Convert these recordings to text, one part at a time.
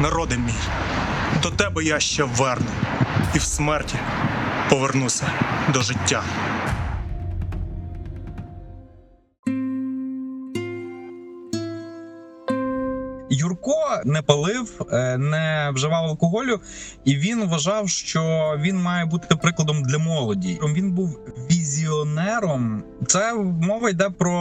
народи мій, до тебе я ще верну, і в смерті повернуся до життя. Юрко не палив, е, не вживав алкоголю, і він вважав, що він має бути прикладом для молоді. Він був візіонером. Це мова йде про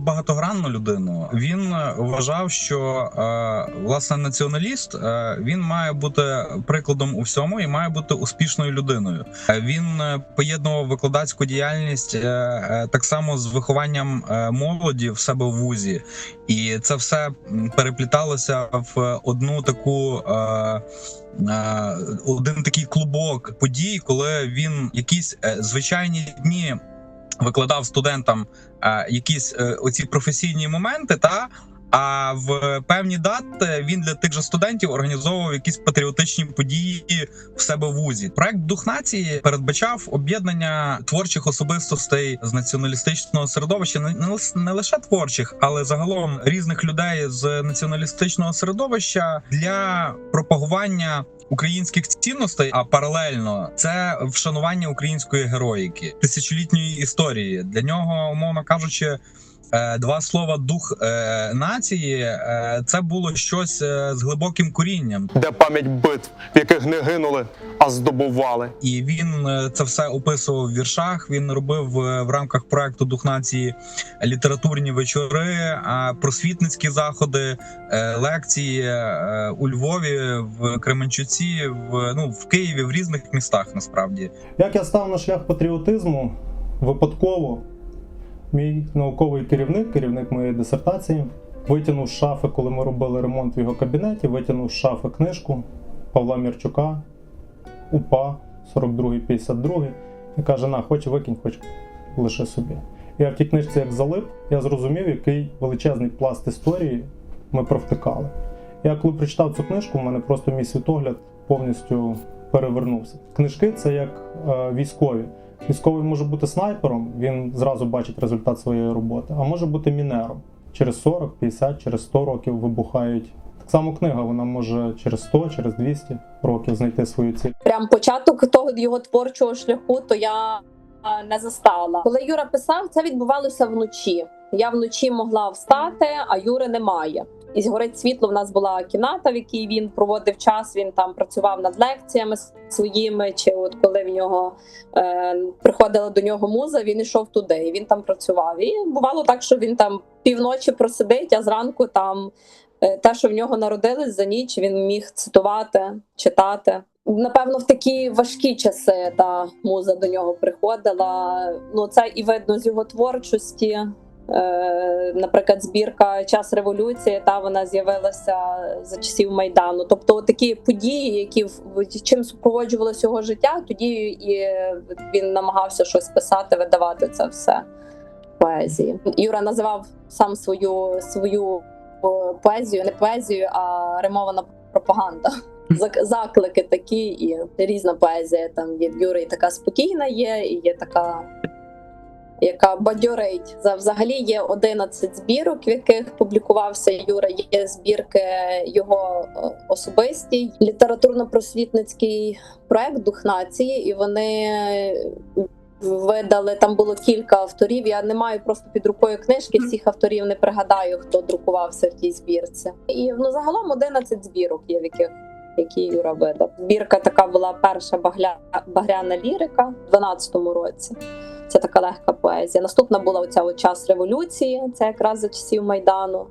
багатогранну людину. Він вважав, що е, власне націоналіст е, він має бути прикладом у всьому і має бути успішною людиною. Е, Він е, поєднував викладацьку діяльність е, е, так само з вихованням е, молоді в себе в вузі. І це все перепліталося в одну таку. Е, один такий клубок подій, коли він якісь е, звичайні дні викладав студентам е, якісь оці професійні моменти, та а в певні дати він для тих же студентів організовував якісь патріотичні події в себе в вузі. Проект Дух нації передбачав об'єднання творчих особистостей з націоналістичного середовища, не, лише творчих, але загалом різних людей з націоналістичного середовища для пропагування. Українських цінностей, а паралельно це вшанування української героїки, тисячолітньої історії. Для нього, умовно кажучи, два слова дух е, нації е, це було щось е, з глибоким корінням. де пам'ять битв, в яких не гинули, а здобували. І він е, це все описував в віршах. Він робив е, в рамках проекту Дух нації літературні вечори, а просвітницькі заходи, е, лекції е, у Львові, в Кременчуці, в ну в Києві, в різних містах. Насправді Як я став на шлях патріотизму випадково, мій науковий керівник, керівник моєї дисертації, витягнув з шафи, коли ми робили ремонт в його кабінеті, витягнув з шафи книжку Павла Мірчука, УПА 42-52 і каже: на, хоч викинь, хоч лише собі. Я в тій книжці як залип, я зрозумів, який величезний пласт історії ми провтикали. Я коли прочитав цю книжку, у мене просто мій світогляд повністю перевернувся. Книжки це як е, військові. Військовий може бути снайпером, він зразу бачить результат своєї роботи, а може бути мінером. Через 40, 50, через 100 років вибухають. Так само книга, вона може через 100, через 200 років знайти свою ціль. прям початок того його творчого шляху, то я не застала. Коли Юра писав, це відбувалося вночі. Я вночі могла встати, а Юри немає. І згорить світло. В нас була кімната, в якій він проводив час. Він там працював над лекціями своїми. Чи от коли в нього е, приходила до нього муза, він йшов туди, і він там працював. І бувало так, що він там півночі просидить, а зранку там е, те, що в нього народилось за ніч, він міг цитувати, читати. Напевно, в такі важкі часи та муза до нього приходила. Ну це і видно з його творчості. Е, наприклад, збірка Час революції, та вона з'явилася за часів майдану. Тобто, такі події, які в- чим супроводжувалося його життя, тоді і він намагався щось писати, видавати це все поезії. Юра називав сам свою свою поезію, не поезію, а римована пропаганда. Зак- Заклики такі, і різна поезія. Там від Юри і така спокійна є, і є така, яка бадьорить. За взагалі є 11 збірок, в яких публікувався Юра. Є збірки його е, особисті, літературно-просвітницький проект Дух нації, і вони видали там було кілька авторів. Я не маю просто під рукою книжки. Всіх авторів не пригадаю, хто друкувався в тій збірці. І ну загалом 11 збірок є, в яких які Юра видав. Збірка така була перша багля... багряна лірика в 12-му році. Це така легка поезія. Наступна була оця от час революції, це якраз за часів Майдану.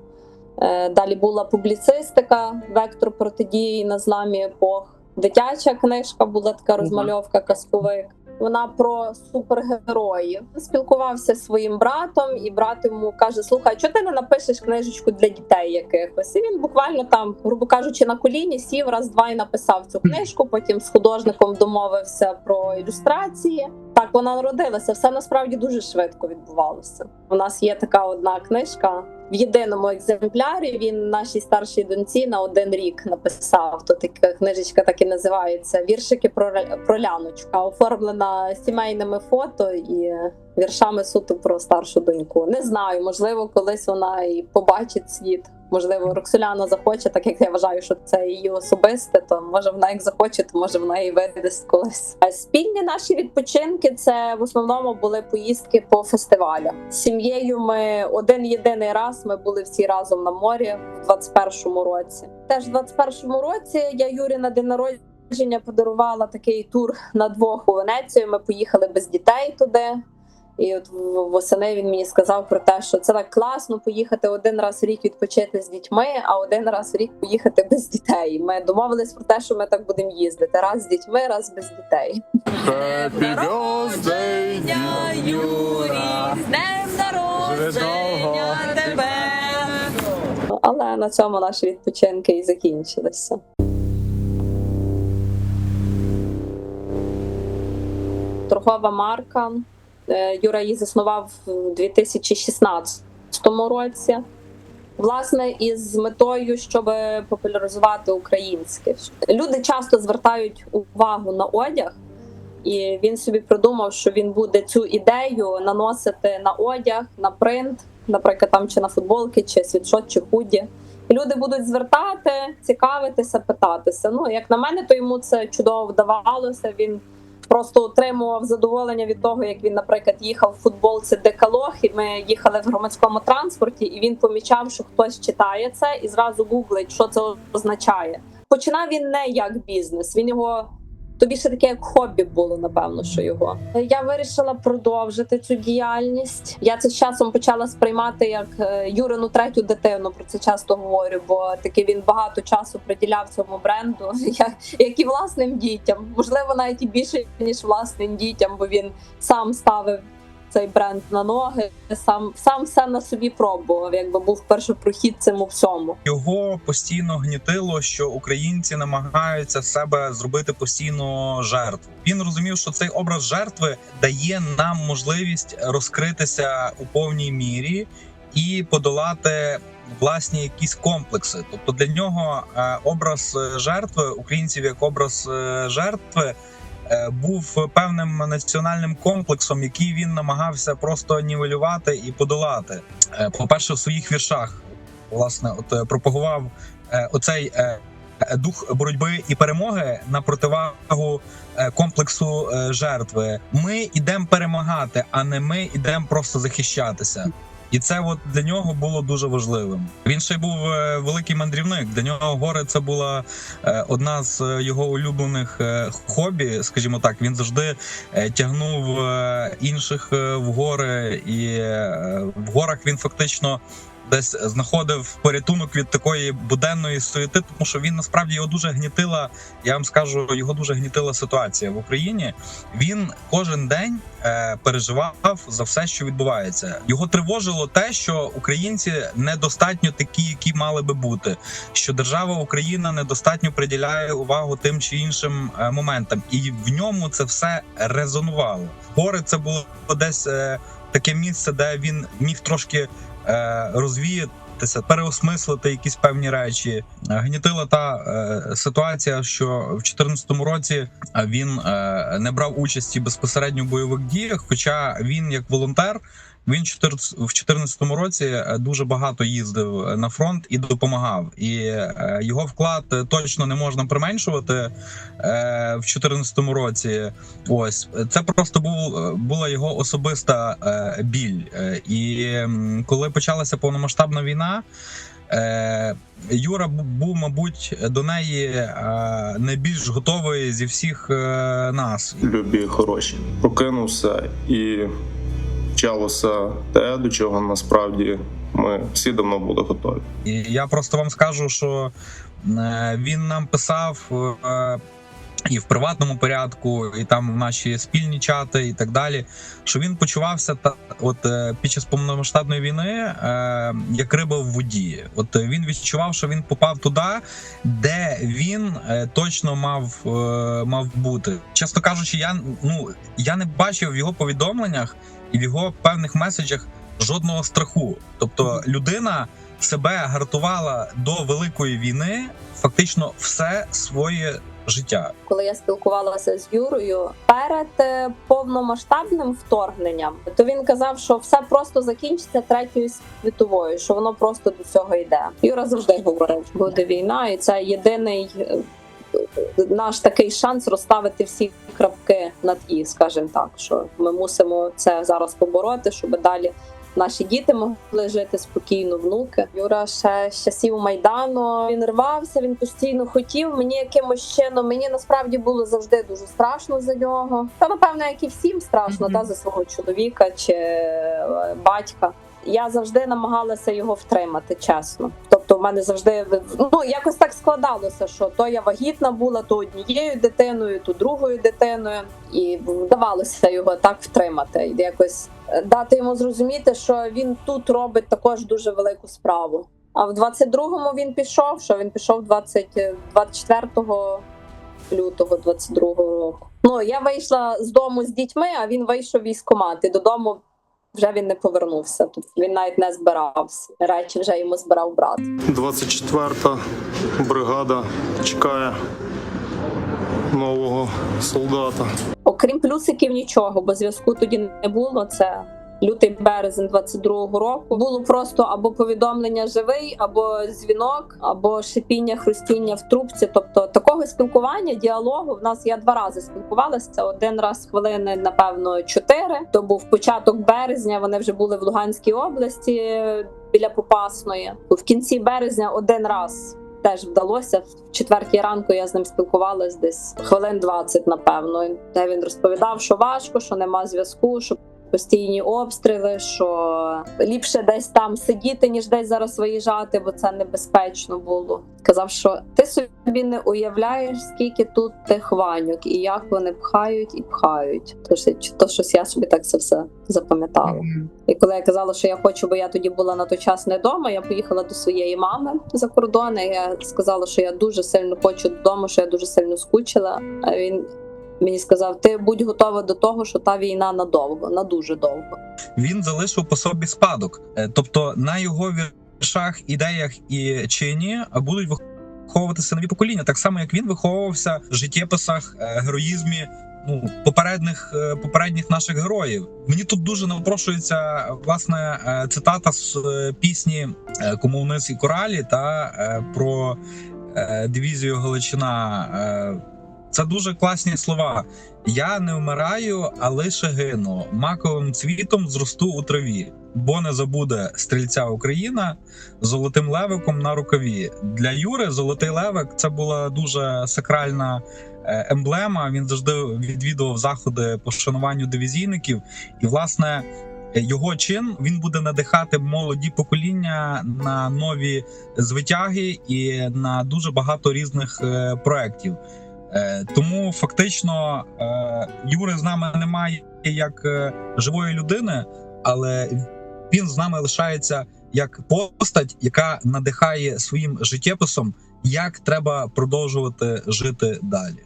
Е, Далі була публіцистика, вектор протидії на зламі епох. Дитяча книжка була така розмальовка казковик. Вона про супергероїв. Спілкувався зі своїм братом, і брат йому каже: Слухай, чого ти не напишеш книжечку для дітей якихось? І він буквально там, грубо кажучи, на коліні сів раз-два і написав цю книжку. Потім з художником домовився про ілюстрації. Вона народилася. Все насправді дуже швидко відбувалося. У нас є така одна книжка в єдиному екземплярі. Він нашій старшій доньці на один рік написав. То така книжечка так і називається. Віршики про, про ляночку. Оформлена сімейними фото і віршами суто про старшу доньку. Не знаю, можливо, колись вона і побачить світ. Можливо, Роксоляна захоче, так як я вважаю, що це її особисте, то може вона як захоче, то може вона і видасть колись. Спільні наші відпочинки це в основному були поїздки по фестивалях. Сім'єю ми один єдиний раз ми були всі разом на морі в 21-му році. Теж в 21-му році я Юрі на день народження подарувала такий тур на двох у Венецію. Ми поїхали без дітей туди. І от восени він мені сказав про те, що це так класно поїхати один раз в рік відпочити з дітьми, а один раз в рік поїхати без дітей. Ми домовились про те, що ми так будемо їздити раз з дітьми, раз без дітей. Happy birthday, Юра, з днем народження тебе. Але на цьому наші відпочинки і закінчилися. Торгова марка. Е, Юра її заснував у 2016 році. Власне, із метою, щоб популяризувати українське. Люди часто звертають увагу на одяг, і він собі придумав, що він буде цю ідею наносити на одяг, на принт, наприклад, там чи на футболки, чи світшот, чи худі. Люди будуть звертати, цікавитися, питатися. Ну, як на мене, то йому це чудово вдавалося. Він просто отримував задоволення від того, як він, наприклад, їхав в футболці Декалог, і ми їхали в громадському транспорті, і він помічав, що хтось читає це і зразу гуглить, що це означає. Починав він не як бізнес, він його. То більше таке як хобі було, напевно, що його. Я вирішила продовжити цю діяльність. Я це з часом почала сприймати як е, Юрину третю дитину. Про це часто говорю, бо таки він багато часу приділяв цьому бренду, як, як і власним дітям. Можливо, навіть і більше ніж власним дітям, бо він сам ставив цей бренд на ноги, сам сам все на собі пробував, якби був першопрохідцем у всьому. Його постійно гнітило, що українці намагаються себе зробити постійно жертву. Він розумів, що цей образ жертви дає нам можливість розкритися у повній мірі і подолати власні якісь комплекси. Тобто для нього е, образ е, жертви українців як образ е, жертви. Е, Був певним національним комплексом, який він намагався просто нівелювати і подолати. Е, По-перше, в своїх віршах власне от е, пропагував оцей дух боротьби і перемоги на противагу комплексу жертви. Ми йдемо перемагати, а не ми йдемо просто захищатися. І це от для нього було дуже важливим. Він ще й був е, великий мандрівник. Для нього гори це була е, одна з е, його улюблених хобі. Скажімо так, він завжди тягнув інших в гори, і в горах він фактично десь знаходив порятунок від такої буденної суєти, тому що він насправді його дуже гнітила. Я вам скажу, його дуже гнітила ситуація в Україні. Він кожен день е, переживав за все, що відбувається. Його тривожило те, що українці недостатньо такі, які мали би бути. Що держава Україна недостатньо приділяє увагу тим чи іншим е, моментам, і в ньому це все резонувало. Гори це було десь е, таке місце, де він міг трошки розвіятися, переосмислити якісь певні речі. Е, Гнітила та е, ситуація, що в 2014 році е, він е, не брав участі безпосередньо в бойових діях, хоча він як волонтер. Він 14 в 2014 році е, дуже багато їздив на фронт і допомагав. І е, його вклад е, точно не можна применшувати е, в 2014 році. Ось це просто був е, була його особиста е, біль. Е, І коли почалася повномасштабна війна. Е, Юра був, мабуть, до неї е, найбільш готовий зі всіх е, нас. любі хороші. Прокинувся і почалося те, до чого насправді ми всі давно були готові. І я просто вам скажу, що е, він нам писав е, і в приватному порядку, і там в наші спільні чати, і так далі. Що він почувався та от е, під час повномасштабної війни як риба в воді. От він відчував, що він попав туди, де він точно мав, мав бути. Чесно кажучи, я ну я не бачив в його повідомленнях і в його певних меседжах жодного страху. Тобто людина себе гартувала до великої війни фактично все своє життя. коли я спілкувалася з Юрою перед е, повномасштабним вторгненням, то він казав, що все просто закінчиться третьою світовою, що воно просто до цього йде. Юра завжди говорив, буде війна, і це єдиний е, наш такий шанс розставити всі крапки над і, скажімо так, що ми мусимо це зараз побороти, щоб далі. Наші діти могли жити спокійно, внуки. Юра ще з часів майдану він рвався. Він постійно хотів мені якимось чином. Мені насправді було завжди дуже страшно за нього. Та напевно, як і всім страшно, Мгм. та за свого чоловіка чи е, батька. Я завжди намагалася його втримати, чесно. Тобто, в мене завжди ну якось так складалося, що то я вагітна була, то однією дитиною, то другою дитиною, і вдавалося його так втримати. І якось е, дати йому зрозуміти, що він тут робить також дуже велику справу. А в 22-му він пішов. Що він пішов 20, е, 24 лютого 22-го року. Ну я вийшла з дому з дітьми, а він вийшов в. І додому вже він не повернувся. Тобто він навіть не збирався. Речі вже йому збирав брат. 24-та бригада чекає нового солдата. Окрім плюсиків, нічого, бо зв'язку тоді не було. Це лютий березень 22-го року. Було просто або повідомлення живий, або дзвінок, або шипіння, хрустіння в трубці. Тобто такого спілкування, діалогу в нас я два рази спілкувалася. Один раз хвилини, напевно, чотири. То був початок березня. Вони вже були в Луганській області біля Попасної. В кінці березня один раз. Теж вдалося в четвертій ранку. Я з ним спілкувалась десь хвилин 20, напевно. Де він розповідав, що важко, що нема зв'язку, що постійні обстріли, що ліпше десь там сидіти, ніж десь зараз виїжджати, бо це небезпечно було. Казав, що ти собі не уявляєш, скільки тут тих ваньок, і як вони пхають і пхають. Тож то щось я собі так це все запам'ятала. І коли я казала, що я хочу, бо я тоді була на той час не вдома, я поїхала до своєї мами за кордон. і Я сказала, що я дуже сильно хочу додому, що я дуже сильно скучила. А він мені сказав: ти будь готова до того, що та війна надовго, на дуже довго. Він залишив по собі спадок, Е, тобто на його віршах, ідеях і чині будуть виховуватися нові покоління, так само як він виховувався в життєписах, е, героїзмі. Ну, попередніх е, попередніх наших героїв мені тут дуже напрошується власне цитата з пісні Комунист і коралі та про дивізію Галичина. Це дуже класні слова. Я не вмираю, а лише гину. Маковим цвітом зросту у траві, бо не забуде стрільця Україна золотим левиком на рукаві. Для Юри золотий левик це була дуже сакральна е, емблема. Він завжди відвідував заходи по вшануванню дивізійників, і власне. Його чин він буде надихати молоді покоління на нові звитяги і на дуже багато різних е, проєктів. Е, Тому фактично е, Юри з нами немає як е, живої людини, але він з нами лишається як постать, яка надихає своїм життєписом, як треба продовжувати жити далі.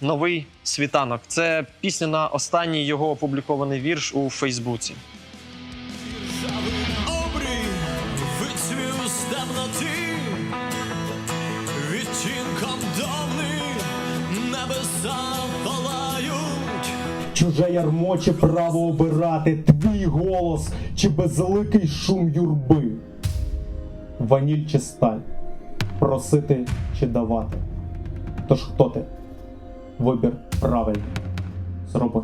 Новий світанок. Це пісня на останній його опублікований вірш у Фейсбуці. Чуже ярмо чи право обирати твій голос чи безликий шум юрби. Ваніль чи сталь, просити чи давати. Тож хто ти? Вибір правильний. Зроби.